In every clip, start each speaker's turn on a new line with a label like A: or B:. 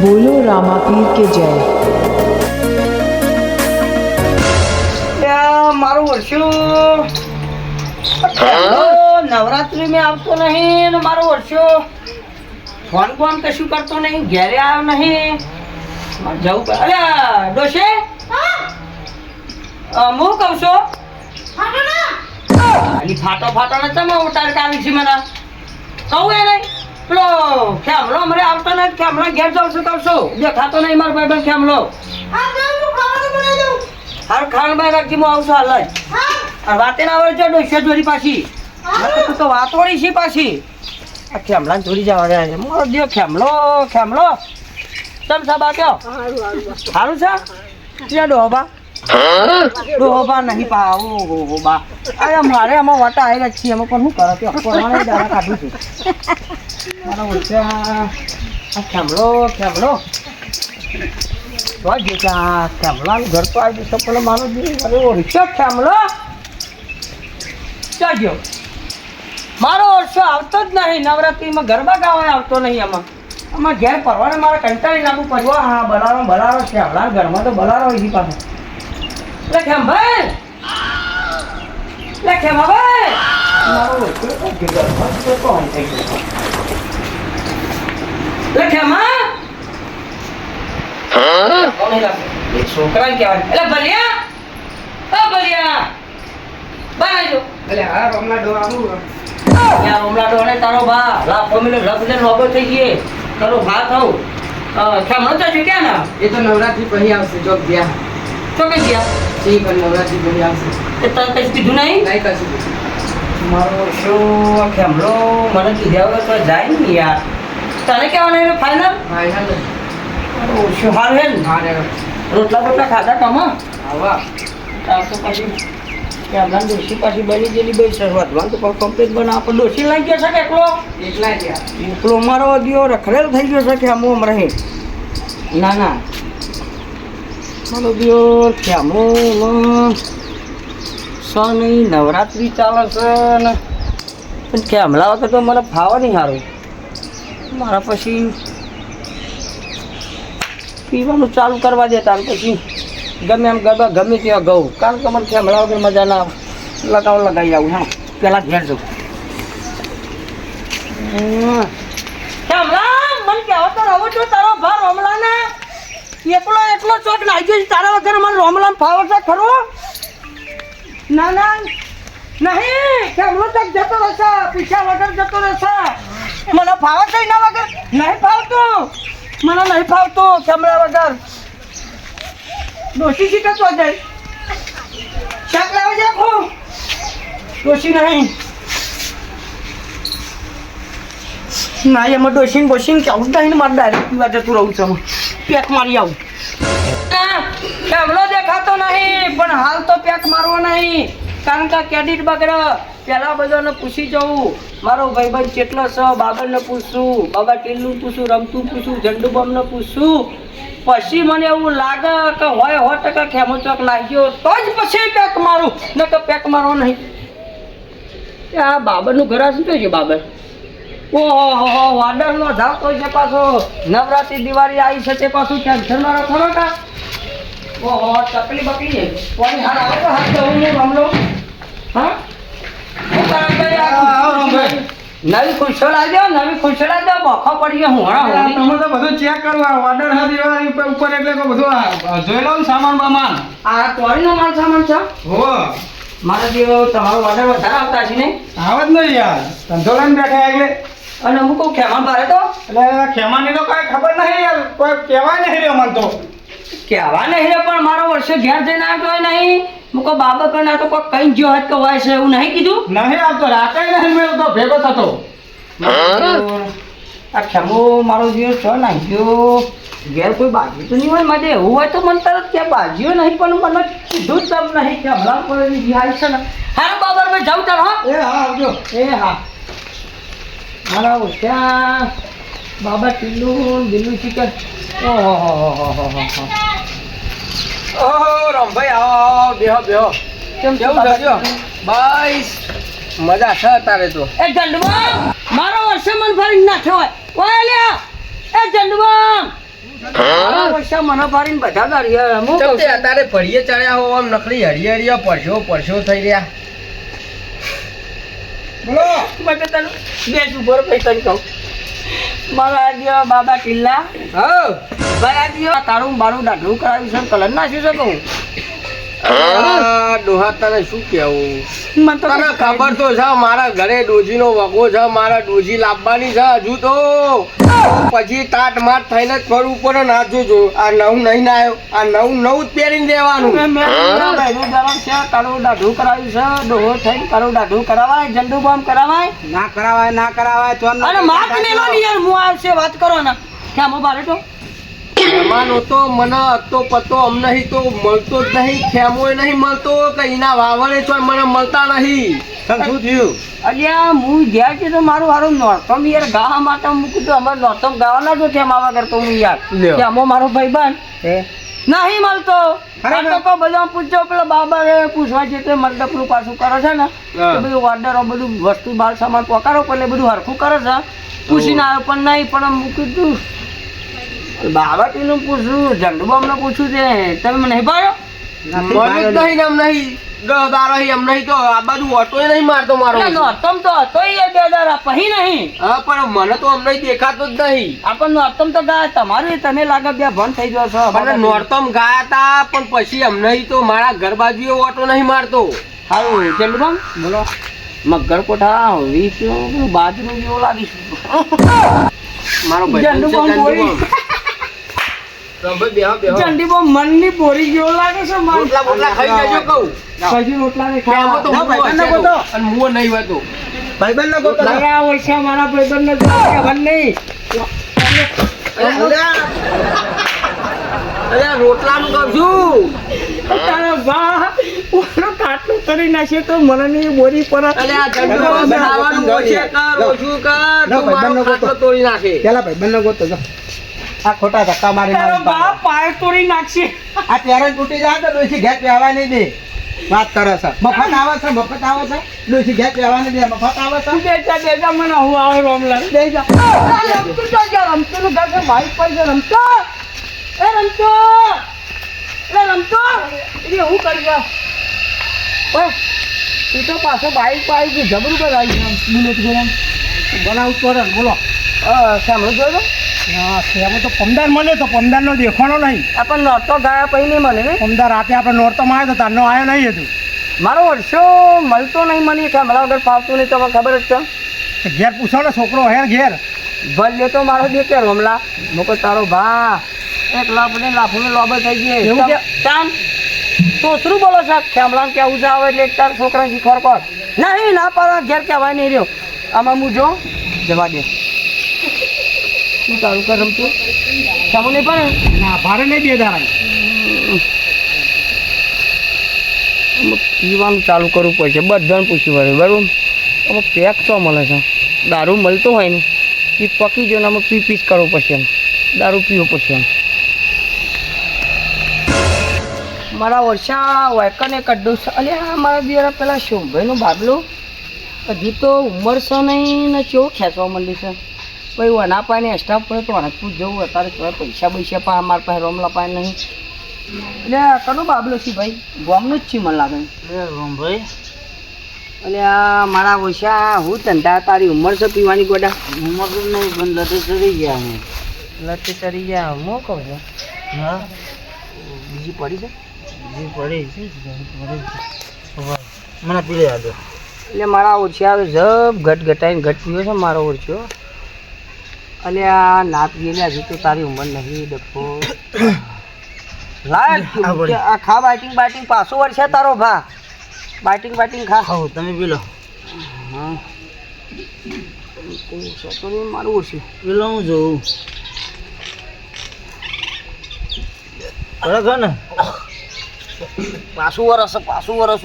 A: બોલો રામાપીર કે જય
B: મારું વર્ષું નવરાત્રી મેં આવતો નહીં ને મારું વર્ષો। ફોન ફોન કશું કરતો નહીં ઘેરે આવ્યો નહીં. જવું પડે. અલ્યા ડોશે? હું કહું છું? ફાટો ફાટો ને તમે ઉતાર કાઢી છે મને. કહું એ નહીં. પેલો ખેમલો અમારે આવતો નથી ખેમલો ઘેર જાઉં છું કહું છું. દેખાતો નહીં મારો ભાઈ ખેમલો. હાર ખાન ભાઈ રાખજી હું આવશું હાલ જ વાતે ના આવડે છે ડોસિયા જોડી પાછી. તું વાતોડી છે પાછી. આ ખેમલા જોડી જવા રહ્યા છે. મારો દિયો ખેમલો ખેમલો. તમ સાબ કયો? સારું છે? ત્યાં ડોબા ડોહબા નહીં પા ઓ હો હો બા. અરે મારે આમાં વાટા આવેલા જ છીએ. એમાં પણ શું કરો? કે કાઢું છું? મારા ઓછા આ ખેમલો તો જે કે આ ઘર તો આવી જશે, પણ મારો જે અરે ઓળખ્યો ખેમલો ચાલ્યો મારો ઓળશો આવતો જ નહીં, નવરાત્રીમાં ગરબા ગાવા આવતો નહીં આમાં. આમાં ઘેર પરવાને મારે કંટાળી નાખવું પડ્યું હા બલારો બલારો ખેમલા ઘરમાં તો બલારો હોય છે પાછો. લે ખેમ ભાઈ maar weg! જ થઈ ગયો લે, ખેમા કોણ એ લાગે? એ છોકરા કહેવાય એટલે ભલિયા ઓ ભલિયા બહાર જો
C: એટલે હા
B: ત્યાં રોમલા ડોને તારો બા લાભ મિલે લપ ને લોગો થઈ ગયે તારો ભા થઉં ખેમણો તો છે ક્યાં ના
C: એ તો નવરાત્રી પછી આવશે જોક ગયા
B: તો ગયા
C: ઠીક પણ નવરાત્રી પછી આવશે
B: તે તને કઈ કીધું નહીં
C: નહીં કશું
B: મારો શું ખેમલો મને કીધા વગર તો જાય ને યાર તને કહેવાનું ફાઇનલ
C: ફાઇનલ
B: શું હાલ હે ને રોટલા બોટલા ખાધા કમા
C: આવા
B: તો પછી કેમલા ડોસી પાછી બની ગયેલી ભાઈ શરૂઆતમાં તો કમ્પ્લીટ બના પણ ડોસી લઈ ગયો છે કે એકલો
C: એકલા ગયા
B: ઉપલો મારો દિયો રખડેલ થઈ ગયો છે કે આમ રહી ના ના મારો દિયો કેમો સો નહીં નવરાત્રિ ચાલે છે ને. પણ કેમલા વખત તો મને ફાવે નહીં સારું મારા પછી પીવાનું ચાલુ કરવા દે તાર પછી. ગમે એમ ગરબા ગમે ત્યાં ગઉં. કારણ કે મને કેમલા વગર મજા ના લગાવ, લગાવી આવું, હા. પેલા ઘેર જવું. કેમલા મને કહેવો તો રહું છું, તારો ભા ને એકલો એકલો ચોક નાઈ છે? તારા વગર મને રોમલામ ફાવશે ખરો? ના ના. નહીં કેમલો તક જતો રહેશે? પીછા વગર જતો રહેશે. મને ફાવશે એના વગર? નહીં ફાવતું. મને નહીં ફાવતું કેમરા વગર? ડોસી શીખે તો જાય? શાક લાવે છે આખું. ડોસી નહીં. ના, એમાં ડોસીને બોસીને કેવું નહીં મારે ડાયરેક્ટ પીવા જતું રહું છું. પેક મારી આવું. પણ હાલ તો પેક મારવો નહીં. કારણ કે કેડિટ બગડ. પેલા બધાને પૂછી જવું મારો ભાઈબંધ કેટલો છે, બાબરને પૂછશું બાબા ટીલું પૂછું, રમતું પૂછું ઝંડુબમને પૂછું. પછી મને એવું લાગે કે હોય સો ટકા ખેમો ચોક લાગ્યો તો જ પછી પેક મારું. ન કે પેક મારવો નહીં. આ બાબરનું ઘર શું થયું છે, બાબર? ઓહો વાડરનો ધાવતો છે પાછો. નવરાત્રી દિવાળી આવી છે તે પાછું ટેન્શન મારો ખરો કા ઓહો ચકલી બકલી છે. કોની હાર આવે તો હાથ દઉં હું? રમલો હા નવી ખુશડા લાવજો નવી ખુશડા લાવજો બખો પડી ગયો હું
D: તમે તો બધું ચેક કરવા ઓર્ડર હા. ઉપર એટલે બધું જોઈ લઉં સામાન બામાન.
B: આ તોડીનો માલ સામાન છે?
D: હો.
B: મારા જેવો તમારો ઓર્ડર વધારે આવતા છે ને?
D: આવત નહીં યાર. ધંધો લઈને બેઠા એટલે.
B: અને હું કહું ખેમા ભારે તો?
D: એટલે ખેમાની તો કાંઈ ખબર નહીં યાર. કોઈ કહેવાય નહીં રે મને તો.
B: કહેવા નહીં પણ મારો વર્ષે ઘેર જઈને આવ્યો નહીં. હું કહું બાબા કને તો કોઈ કઈ ગયો હોય તો હોય છે એવું નહીં કીધું?
D: નહીં આવતો રાતે નહીં મેળવતો ભેગો થતો.
B: આ ખેમો મારો જીવ છો નાખ્યો. ઘેર કોઈ બાજુ તો નહીં હોય મારે એવું હોય તો મને તરત કે બાજુ નહીં પણ મને કીધું જ તમ નહીં કે હમણાં કોઈ વિહાય છે ને. હા બાબર ભાઈ જાઉં તાર હા.
D: એ હા આવજો.
B: એ હા. મારા ઓછા બાબા ટીલું દિલ્હી ચિકન. ઓહો હો હો હો હો. હો હો
C: ઓહો રમભાઈ આવો બેહો બેહો.
B: કેમ
C: કેવું થયો બસ. મજા છે તારે તો.
B: એ જંડવા મારો વર્ષે મન ઓય લ્યા. એ બધા દારી હું કહું
C: ચમ તે
B: છું.
C: અત્યારે ફળીએ ચડ્યા હો આમ નકલી હળીએ પરસો પરસો થઈ રહ્યા.
D: બોલો.
B: મને તને બેસ ઉપર કહું મારા બાબા કિલ્લા.
C: હા.
B: તારું મારું દાઢું કરાવ્યું છે કલર નાખ્યું છે કહું
C: ડોહા તને શું કેવું તને ખબર તો છે મારા ઘરે ડોજીનો વગો છે મારા ડોજી લાવવાની છે હજુ તો. પછી તાટ માટ થઈને જ ફરવું પડે ને આ જોજો આ નવું નહીં ના આવ્યો આ નવું નવું જ પહેરીને દેવાનું
B: દાઢું કરાવ્યું છે ડોહો થઈને કાળું દાઢું કરાવાય જંડુ બોમ્બ કરાવાય.
D: ના કરાવાય ના કરાવાય તો
B: અને માક મેલો ની યાર હું આવશે વાત કરો ને. ક્યાં મો બારે તો
C: મહેમાનો તો મને અતો પતો અમને તો મળતો જ નહીં ખેમોય નહીં મળતો કે એના વાવરે છો મને મળતા નહીં.
D: શું થયું?
B: અલ્યા હું ગયા છે તો મારું હારું નોરતમ યાર ગાવા માટે મૂકું તો અમારે નોરતમ ગાવાના જો છે માવા કરતો હું યાર. કે અમો મારો ભાઈબાન નહીં મળતો. આ બધા પૂછો પેલા બાબા પૂછવા છે તે મંડપનું પાછું કરે છે ને. બધું ઓર્ડરો બધું વસ્તુ બાર સામાન પકારો એટલે બધું હરખું કરે છે. પૂછીને આવ્યો પણ નહીં પણ મૂકી તું બાબા પેલું પૂછું ઝંડુ બામને પૂછું છે તમે મને નહીં.
C: એમ નહીં દસ એમ નહીં તો આ બાજુ ઓટોય નહીં મારતો મારો.
B: એટલે તો હતો ઈ બે પહી નહીં.
C: હા પણ મને તો અમ દેખાતો જ નહીં.
B: આપણ નોરતમ તો ગયા તમારું તમે લાગે બે ભણ થઈ ગયો છો
C: પણ નોરતમ ગયા તા પણ પછી એમ નહીં તો મારા ઘર બાજુ ઓટો નહીં મારતો.
B: સારું ચંદ્રબામ બોલો. મગર કોઠા વીસ બાજરું જેવું લાગીશ
C: મારો ભાઈ બેહો
B: મનની લાગે છે.
C: રોટલા ખાઈ જજો કહું.
B: રોટલા
C: તો.
D: ગોતો.
C: અને નહીં
D: ભાઈબંધ ના ગોતો
B: નહીં.
C: અરે રોટલાનું કહું છું
B: તારા બા ઓલો કાટલું કરી નાખે તો મને બોરી પર.
C: અરે આ કર ઓછું કર તું મારો તોડી નાખે.
D: પેલા ભાઈબંધ ના ગોતો જો. આ ખોટા ધક્કા મારી મારી
B: બા પાય તોડી નાખશે.
D: આ ત્યારે તૂટી જાય તો ડોસી ઘેર પહેવા નહીં દે. વાત કરે છે. મફત આવે છે મફત આવે છે. ડોસી ઘેર પહેવા નહીં દે મફત આવે છે.
B: બેટા બેટા મને હું આવે રોમલા દે જા. રમતું તો જા રમતું નું ઘર ભાઈ છે રમતો. એ રમતો. એ રમતો. એ હું કરી જા ઓય તું તો પાછો બાઈક બાઈક જબરું ગયું. બુલેટ ગરમ
D: બનાવું પડે બોલો.
B: સાંભળો જોયો
D: હા એમાં તો પમદાર મળ્યો તો પમદારનો દેખાણો નહીં.
B: આપણને નોટો ગયા પછી નહીં મળે ને?
D: પમદાર રાતે આપણે નોરતો માં આવ્યો તો તારનો આવ્યો નહીં હતું
B: મારો વર્ષો મળતો નહીં મને કે હમણાં વગર ફાવતું નહીં તો ખબર જ છે?
D: ઘેર પૂછો ને છોકરો હેર ઘેર?
B: ભલે તો મારો દેખે રોમલા. મોકો તારો ભા એક લાફને લાફને લોબ થઈ ગઈ.
D: એવું કે?
B: ચાન તો શું બોલો સાહેબ ખેમલામ કેવું છે આવે એટલે એક તાર છોકરા શીખવાડ પર નહીં ના પાડવા ઘેર કહેવાય નહીં રહ્યો. આમાં હું જો જવા દે. શું તારું કર રમતું તમને પડે
D: ના ભારે નહીં બે દાડા
B: પીવાનું ચાલુ કરવું પડશે બધાને પૂછ્યું પડે બરાબર? હવે પેક તો મળે છે? દારૂ મળતો હોય ને એ પકી જો ને આમાં પી પીસ કરવો પડશે એમ. દારૂ પીવો પડશે એમ. મારા વર્ષા વાયકને કડ્ડો છે અલે આ મારા બિયારા પેલા શોભાઈનું બાબલું. હજી તો ઉંમર છે નહીં ને ચેવું ખેંચવા મળ્યું છે? ભાઈ વના પાણી એક્સ્ટ્રા પડે તો વાંચવું જવું અત્યારે તો પૈસા પૈસા પા અમારા પાસે રોમલા પાસે નહીં. એટલે કનો બાબલો છે ભાઈ? ગોમનું જ છે મને લાગે.
D: ભાઈ.
B: એટલે આ મારા ઓછા હું ધંધા તારી ઉંમર છે પીવાની ગોડા?
D: ઉંમર તો નહીં પણ લતે ચડી ગયા અમે
B: લતે ચડી ગયા હું કહું છું?
D: હા?
B: બીજી પડી છે?
D: બીજી પડી મને પીલે હતો
B: એટલે મારા ઓછા આવે જબ ઘટ ઘટાઈને ઘટ પીયો છે મારો ઓછો એટલે આ ના પીએલી હજી તો તારી ઉંમર નહીં ડબ્બો લાય ખા બાટિંગ બાટિંગ પાછો વર્ષે તારો ભા. બાટિંગ બાટિંગ ખા.
D: ખાવ તમે પીલો.
B: હા. મારું ઓછું.
D: પેલો હું જોઉં? બરાબર ને.
B: પાછું વરસ પાછું વરસ.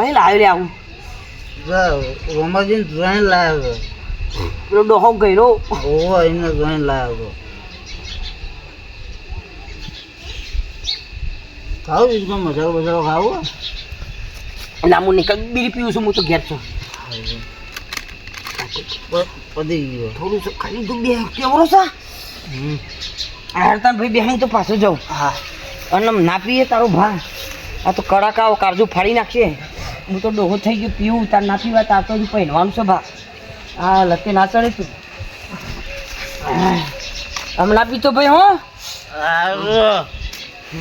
B: ચોહી લાવ્યો લે આવું
D: રોમાજી જોઈને લાવ્યો.
B: પેલો ડોહો ગયરો
D: ઓહો એને જોઈને લાવ્યો. ખાવ બીજું મસાલો બસાલો ખાવો?
B: ના હું નીકળ બીડી પીવું છું હું તો ઘેર છું.
D: પડી ગયો.
B: થોડું ખાલી તું બે કેવરો છે હરતા ભાઈ બેહાઈ તો પાછો જાઉં.
D: હા.
B: અને ના પીએ તારો ભા આ તો કડાકાઓ કાળજુ ફાડી નાખશે હું તો ડોહો થઈ ગયો, પીવું, તાર ના પીવા તાર તો પહેરવાનું છે ભા આ લતે ના ચડે તું. હમણાં પીતો ભાઈ, હો.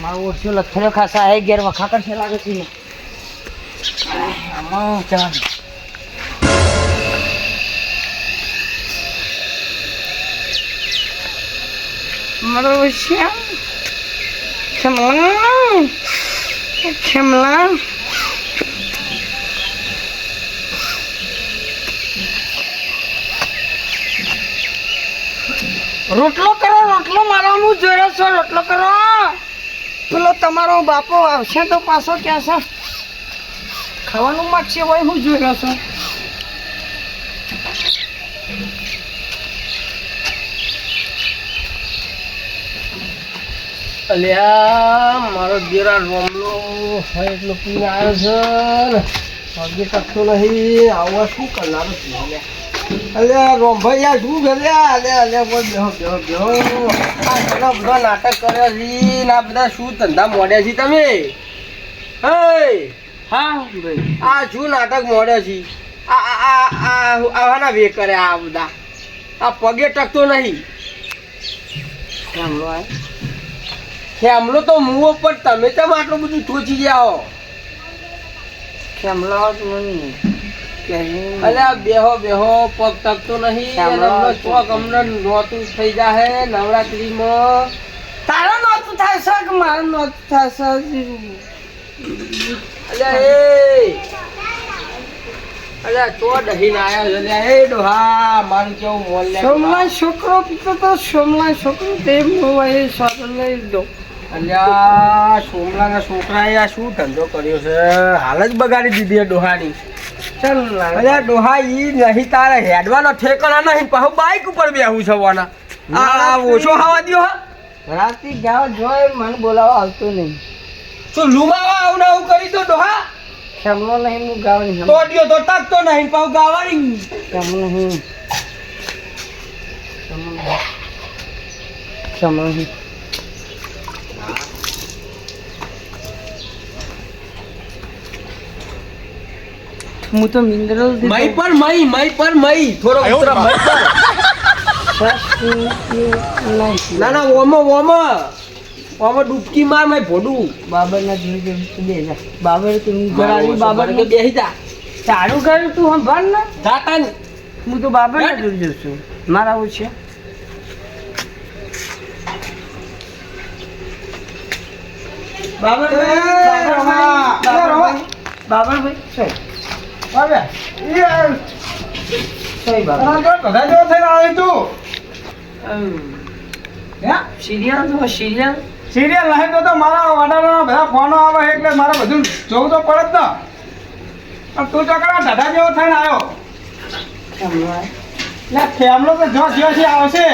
B: મારો ઓછો લથડ્યો ખાસા એ ઘેર વખા કરશે લાગે છે આમાં ચાલ મારો શ્યામ રોટલો કરો, રોટલો મારવાનું જોયો છો, રોટલો કરો. પેલો તમારો બાપો આવશે તો પાછો છે ખાવાનું માગશે હોય હું જોઈ રહ્યો છું.
C: અલ્યા, મારો દીરા રોમલો હોય એટલો પીને આવ્યો છે. ને નહીં, આવા શું કરનારો છું? અલ્યા રોમભાઈ યાર શું કર્યા અલ્યા અલ્યા બોલ બેહો બેહો બેહો. આ બધા નાટક કર્યા છે? ને બધા શું ધંધા મોડ્યા છે તમે? હે
B: હા ભાઈ.
C: આ શું નાટક મોડ્યા છે? આ આ આ આ આવાના વે કર્યા આ બધા. આ પગે ટકતો નહીં.
B: સાંભળો આ.
C: ખેમલો તો મુઓ પર તમે કેમ આટલું બધું ઠોચી ગયા હો.
B: ખેમલો નહીં કે
C: અલ્યા બેહો બેહો પગ તકતો નહીં. અને ચોક હમણાં નોતું થઈ જાહે નવરાત્રીમાં.
B: તારો નોતું છે કે મારો નોતું થશે
C: અલે એ. તો દહીં આયા છે. અલ્યા એ ડોહા મારું કેવું મોલ લે
B: સોમલા છોકરો પીતો તો સોમલા છોકરો તે લઈ દો
C: અલ્યા સોમલાના છોકરાએ આ શું ધંધો કર્યો છે? હાલ જ બગાડી દીધી ડોહાની. અલ્યા ડોહા ઈ નહીં તારે હેડવાનો ઠેકાણા નહીં. પાછું બાઈક ઉપર બેહું છવાના આ ઓછો ખાવા દ્યો
B: રાતી ગાવ જોય મને બોલાવા આવતો નહીં.
C: શું લુમાવા આવું આવું કરી તો ડોહા.
B: ખેમલો નહીં હું ગાવ નહીં
C: તો દ્યો તો નહીં પાઉ ગાવાની
B: નહીં. નહીં. હું તો મિનરલ
C: મય પર મય મય પર મય. થોડો ઉતરા મય પર. ના ના ઓમો ઓમો. ઓમો ડૂબકી માર મય ભોડું.
B: બાબર ના જોઈ કે બે જા. બાબર તું ઘર આવી બાબર
C: કે બેહી જા.
B: તારું ઘર તું સંભાળ ને.
C: જાતા ને
B: હું તો બાબર ના જોઈ જઉં છું. મારા આવું છે. બાબર બાબર બાબર ભાઈ સોય સોય બાબર સિરિયલ જો સિરિયલ.
D: સિરિયલ નહીં તો તો મારા ઓર્ડરના બધા ફોનો આવે એટલે મારે બધું જોવું તો પડે જ ને. પણ તું ચકડા ઢાઢા જેવો થઈને આવ્યો. એટલે ખેમલો તો જો જ્યોથી આવશે.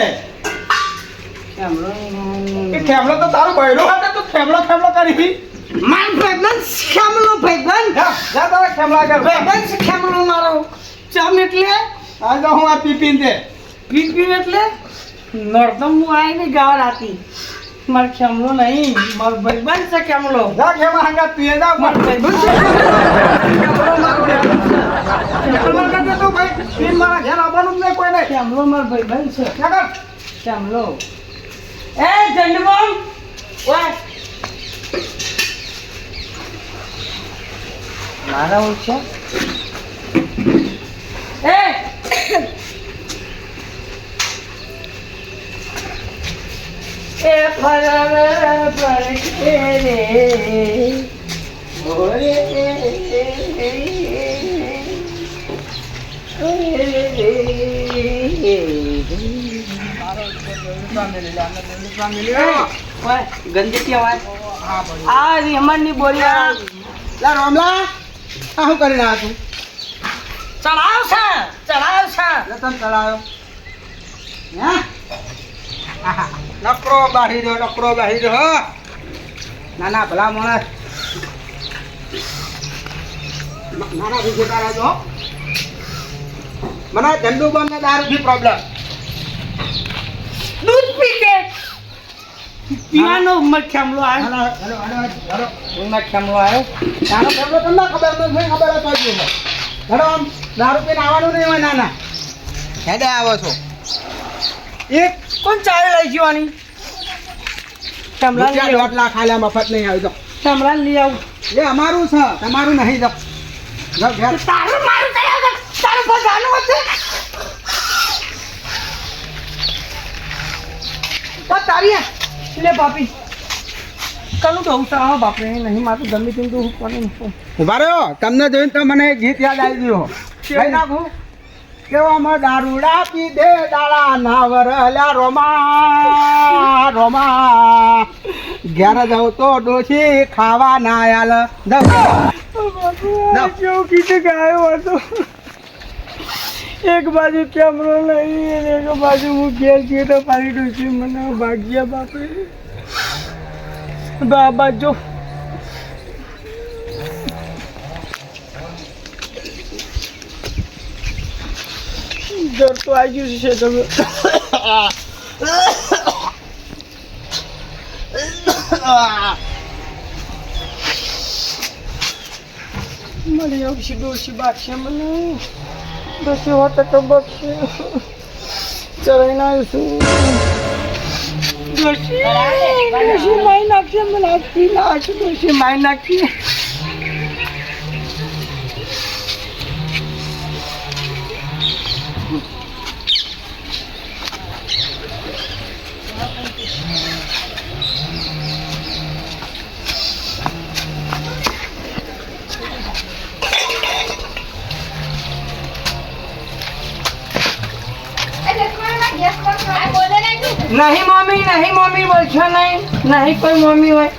D: ખેમલો તો તારું બૈરું હતું તું ખેમલો ખેમલો કરી.
B: માર ભાઈબંધ શ્યામલો ભાઈબંધ.
D: જા તારા ખેમલા કર
B: ભાઈબંધ છે કેમલો મારો. ચમ એટલે?
D: આ તો હું આ પીપીન દે.
B: પીપીન એટલે? નર્તમ હું આવીને ગાવા રાતી મારો ખેમલો નહીં મારો ભાઈબંધ છે ખેમલો
D: જા ખેમા હંગા તું એ જા
B: મારો ભાઈબંધ છે
D: ખેમલો કરજે તું ભાઈ પીન મારા ઘેર આવવાનું નહીં કોઈ નહીં
B: કેમલો મારો ભાઈબંધ છે.
D: કર
B: કેમલો એ ઝંડબમ ઓય. મારા ઓછા એ! એ ફરર પડકે રે ગંદી આ રેમનની બોલી
D: રોમલા. આ શું કરીને રહ્યા તું
B: ચડાવ છે ચડાવ છે.
D: રતન ચડાયો હે? નકરો બાહી રહ્યો નકરો બાહી રહ્યો ના ના ભલા માણસ. નાના જતા રહેજો મને ધંધુ બંધ દારૂથી પ્રોબ્લેમ
B: દૂધ પી પીવાનો ઉમર ખેમલો આવ્યો
D: ઉમર ખેમલો આવ્યો તારો ખેમલો તમને ખબર નથી ખબર હતો નહીં. આમ દારૂ પીને આવવાનું નહીં હોય નાના. હેડે આવો છો.
B: એક કોણ ચાવી લઈ જવાની? ચમલા
D: દોઢ લાખ આલ્યા મફત નહીં આવી જાઓ
B: ચમલા લઈ આવું.
D: એ અમારું છે તમારું નહીં જાઓ
B: તારું મારું તારું બધાનું હશે તારી. લે બાપી. કનું છું? હા બાપરે નહીં મારું ગમે તેમ તો હું કોને મૂકું
D: ઊભા તમને જોઈને તો મને ગીત યાદ આવી ગયો. કઈ નાખું. કેવામાં દારૂડા પી દે દાળા નાવર વરલ્યા રોમા. રોમા. ઘેર જાઉં તો ડોશી ખાવા ના આલ. જાઉં
B: કેવું કીધું ગાયો હતો? એક બાજુ કેમેરો લઈ અને એક બાજુ હું ઘેર ગયો તો પાછી છું. મને ભાગ્યા બાપે. બા બાજુ ડર તો આવી ગયું છે તમે. મળી આવશે ડોસી બાકશે મને. ડોસી હોત તો બકશે ચરાઈને આવીશું ડોસી ડોસી માઈ નાખશે મને ડોસી માઈ નાખી નહીં કોઈ મમ્મી હોય.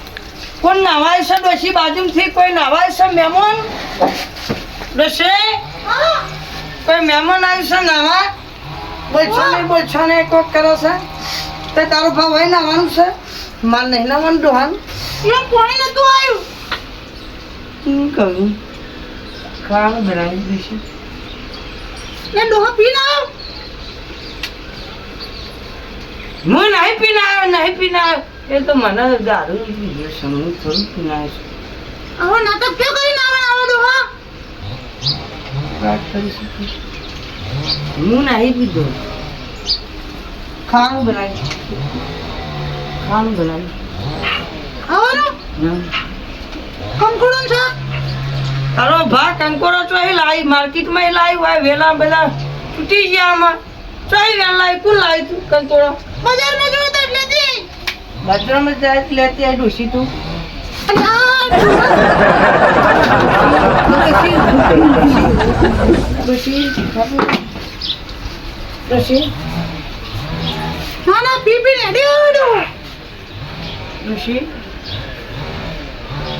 B: કોણ નાવાય છે? ડોસી બાજુથી કોઈ નાવાય છે? મહેમાન? ડોસી કોઈ મહેમાન આવ્યું છે નાવા બોલશો નહીં બોલશો નહીં કોક કરો છે. તે તારો ભાવ હોય નાવાનું છે? માર નહીં નાવાનું ડોહાન. કોઈ નતું આવ્યું? શું કહું? ખાવાનું બનાવી દઈશું. ડોહા પી આવ્યો હું નહીં પીના આવ્યો નહીં પીના આવ્યો. એ તો મને દારૂ પીધો છે હું થોડું પીનાય છે
E: હવે નાટક ક્યાં કરીને આવવાનું આવો ડોહા
B: વાત કરી શકું? હું નહીં પીધો. ખાવાનું બનાવી. ખાવાનું બનાવી.
E: આવવાનું? કંકુડું છે?
B: અરે ભા કંકોડો તો એ લાવી માર્કેટમાં એ લાવી હોય વેલા બધા તૂટી ગયા આમાં. ચોઈ વેલા લાવી કોણ લાવી તું કંકોડો?
E: બજારમાં જોયું તો એટલે
B: બજારમાં જાય તો. લેતી આવી ડોસી તું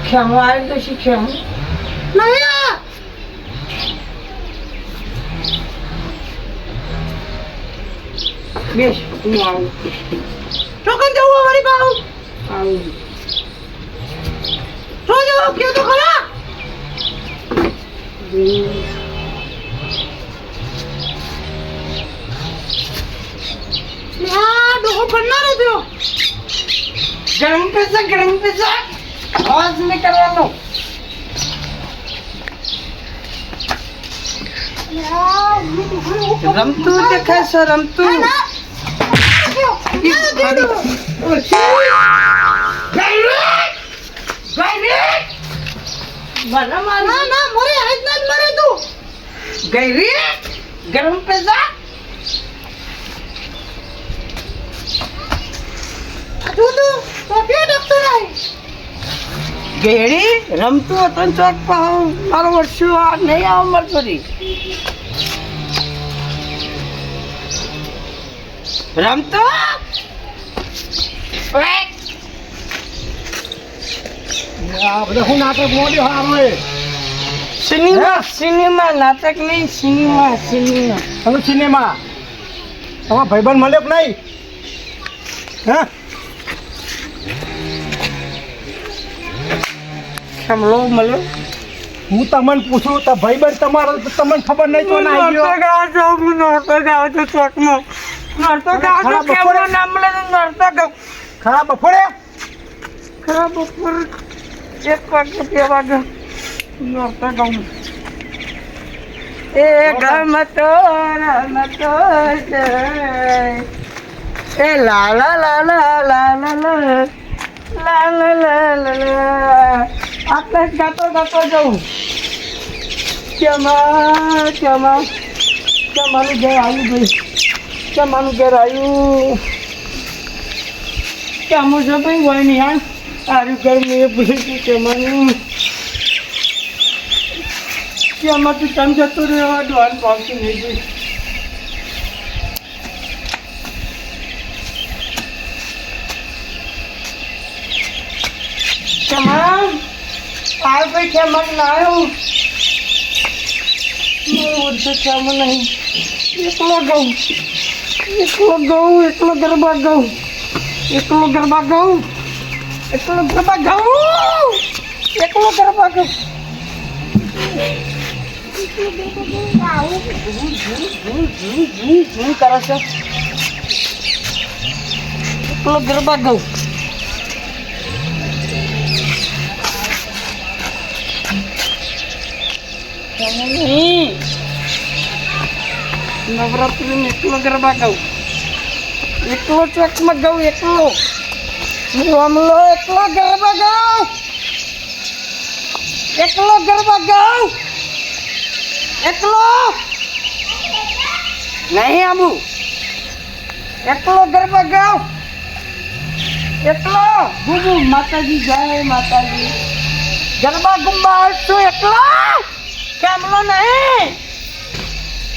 B: ખેમો આવી ડોસી ખેમો
E: નહીં આ
B: બેસ હું
E: ચોકન જવું અમારી બાહુ
B: આવું.
E: તો જવું કયો તો ખરા? આ ડોહો ભણનારો થયો
B: ગરમ પૈસા ગરમ પૈસા અવાજ નહીં કરવાનો રમતું દેખાય છે રમતું મને મારું
E: ના ના મોરે આજ ના જ મરે તું
B: ગઈરી ગરમ રમતું હતું ચોક મારો વર્ષો નહીં આવ મળતો રી. રમતો?
D: બધા હું નાટક મોડ્યો હારો
B: સિનેમા સિનેમા નાટક નહીં સિનેમા સિનેમા.
D: તમે સિનેમા? તમારા ભાઈબંધ મળ્યો કે નહીં? હા?
B: સમલો મળ્યો
D: હું તમને પૂછું તો ભાઈ બન તમારો તમને ખબર નહીં તો ના ગયો. ખરા બપોરે ખરા બપોરે
B: એ ગમતો રમતો જાય. એ લા લા લા લા લા લા લા. લા લા લા લા લા. આપણે ગાતો ગાતો જવું. ચમા ચમા ચમાનું ઘેર આવ્યું ભાઈ. ચમાનું ઘેર આવ્યું ચમું છે ભાઈ હોય નહીં હા. સારું ઘર મેં ભૂલી કે ચમા તું તમ જતો રહેવા ડોન પામતું નહીં ભાઈ ચમા આ ભાઈ નહીં. એકલો ગઉં. એકલો ગઉં, એકલો ગરબા ગઉં. એકલો ગરબા ગઉં એકલો ગરબા ગઉં એકલો ગરબા ગઉં કરે છે એકલો ગરબા ગઉં નહીં નવરાત્રી એકલો ટ્રકમાં ગઉં એકલો રમલો એકલો ગરબા ગાઉં. એકલો ગરબા ગાઉં. એકલો નહીં આબુ. એકલો ગરબા ગાઉં. એકલો ગુગુ માતાજી જય માતાજી. ગરબા ગુંબા છું એકલો કેમલો નહીં?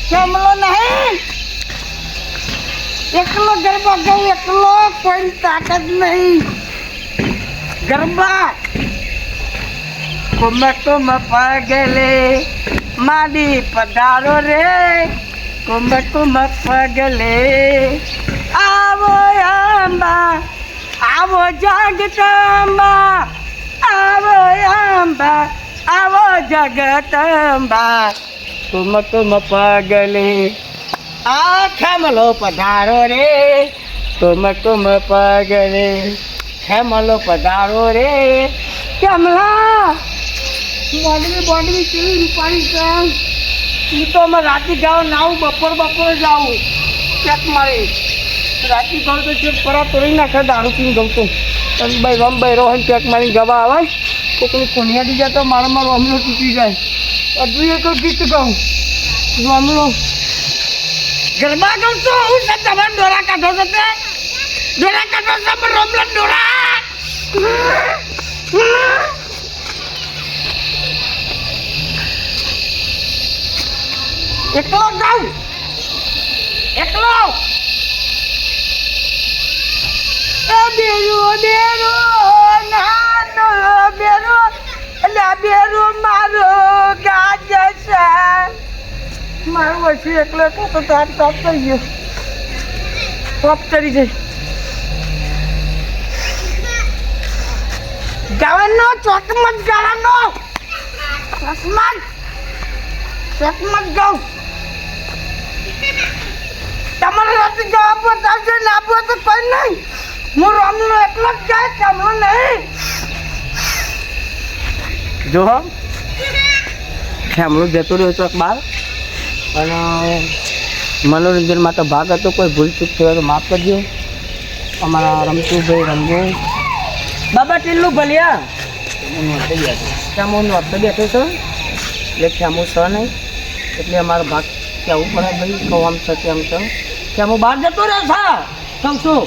B: કેમલો નહીં? એકલો ગરબા ગઈ એકલો કોઈ તાકાત નહીં. ગરબા. કુમકુમ પગલે માડી પધારો રે. કુમકુમ પગલે આવો આંબા, આવો જગતંબા, આવો આંબા, આવો જગતંબા. કુમકુમ પગલે ખેમલો પધારો રે કુમકુમ પગલે ખેમલો પધારો રે. કેમલા? બોન્ડવી બોન્ડવી કેવી રૂપાણી છે? હું તો અમે રાતે જાઉં નાવું બપોર બપોર જાઉં. ચેક મારી રાતે જાઉં તો ચેક પરા તોડી નાખે દારૂ પીને ગઉં તો ભાઈ રમ ભાઈ રોહન ચેક મારી ગવા આવે. કોકની કોનિયાડી જાય તો મારો મારો અમલો તૂટી જાય. અડધું એક ગીત ગાઉં. અમલો ગરબા ગાઉં તો હું છે તમારે દોરા કાઢો છો તે દોરા કાઢો છો પણ રોમલન દોરા એકલો જાઉં એકલો એ બેરો બેરો નાનો બેરો અલ્યા બેરો મારો ગાજ છે મારું વચ્ચે એકલો એકલો તો તાર ટોપ થઈ ગયો. પોપ ચડી જઈ ગાવાનો ચોકમત ગાવાનો ચોકમત ચોકમત ગાઉં. તમારે રાતે જવાબ બતાવજો ના આપો તો કોઈ નહીં. હું રમલો એકલો જ જાય તમને નહીં. જો ખેમલો જતો રહ્યો ચોક બહાર. અને મનોરંજન માટે ભાગ હતો કોઈ ભૂલ ચૂક થયો તો માફ કરજો. અમારા રમતુભાઈ રમજો બાબા ટીલ્લું ભલ્યા? ખેમો નોટતો બેઠો છો? એટલે શ્યામો છ નહીં. એટલે અમારો ભાગ કહેવું પડે ભાઈ? કહું આમ છે તેમ છે. શ્યામો બહાર જતો રહે છે? કહું છું.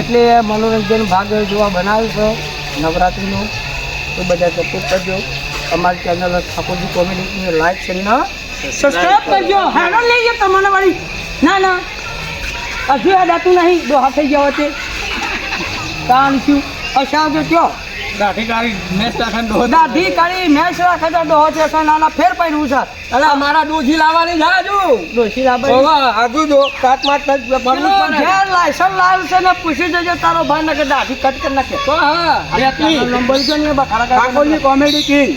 B: એટલે મનોરંજન ભાગ જોવા બનાવ્યો છે. નવરાત્રિનો. તો બધા સપોર્ટ કરજો. અમારી ચેનલ ઠાકોરજી કોમેડી. લાઈક છે ને સબસ્ક્રાઈબ કરજો. હેડો લઈ ગયો તમને વાળી. ના ના. હજુ યાદ આતું નહીં. દોહા થઈ ગયા તે કાન થયું. અસાજો કયો દાઢી કાઢી મેચ રાખે તો ડોહો છે ના ફેર પહેરવું છે.
C: અલા મારા ડોજી લાવવાની છે હજુ.
B: લાભાઈ
C: હજુ જો. કાટ માટ
B: ઘેર લાયસન્સ લાવ્યું છે ને પૂછી જજો તારો ભાઈ ને કે દાઢી કટ કરી નાખે.
C: તો હા.
B: નંબર ને બખાડા
D: કોમેડી કિંગ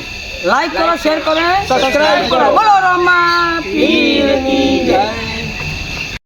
B: લાઈક કરો શેર કરો
D: સબસ્ક્રાઇબ કરો.
B: બોલો રામા પીરની જય.